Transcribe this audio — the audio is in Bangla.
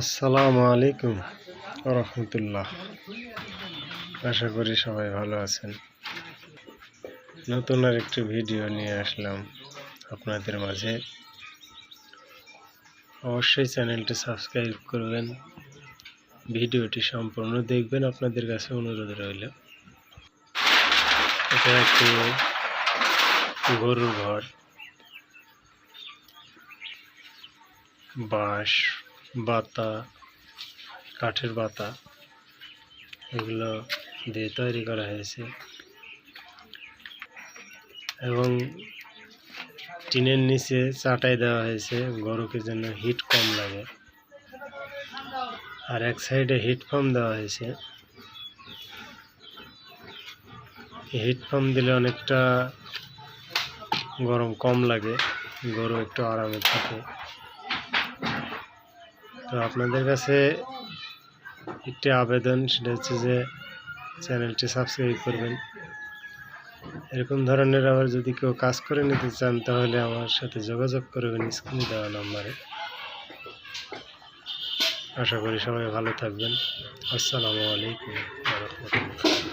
আসসালামু আলাইকুম রহমতুল্লাহ। আশা করি সবাই ভালো আছেন। নতুন আর একটি ভিডিও নিয়ে আসলাম আপনাদের মাঝে। অবশ্যই চ্যানেলটি সাবস্ক্রাইব করবেন। ভিডিওটি সম্পূর্ণ দেখবেন, আপনাদের কাছে অনুরোধ রইল। এটা একটি গরুর ঘর। বাঁশ বাতা, কাঠের বাতা, এগুলো দিয়ে তৈরি করা হয়েছে। এবং টিনের নিচে চাটাই দেওয়া হয়েছে, গরুকে যেন হিট কম লাগে। আর এক সাইডে হিট পাম্প দেওয়া হয়েছে। হিট পাম্প দিলে অনেকটা গরম কম লাগে, গরু একটু আরামে থাকে। তো আপনাদের কাছে একটি আবেদন, সেটা হচ্ছে যে চ্যানেলটি সাবস্ক্রাইব করবেন। এরকম ধরনের আবার যদি কেউ কাজ করে নিতে চান, তাহলে আমার সাথে যোগাযোগ করবেন স্ক্রিনে দেওয়া নম্বরে। আশা করি সবাই ভালো থাকবেন। আসসালামু আলাইকুম রাহমাতুল্লাহ।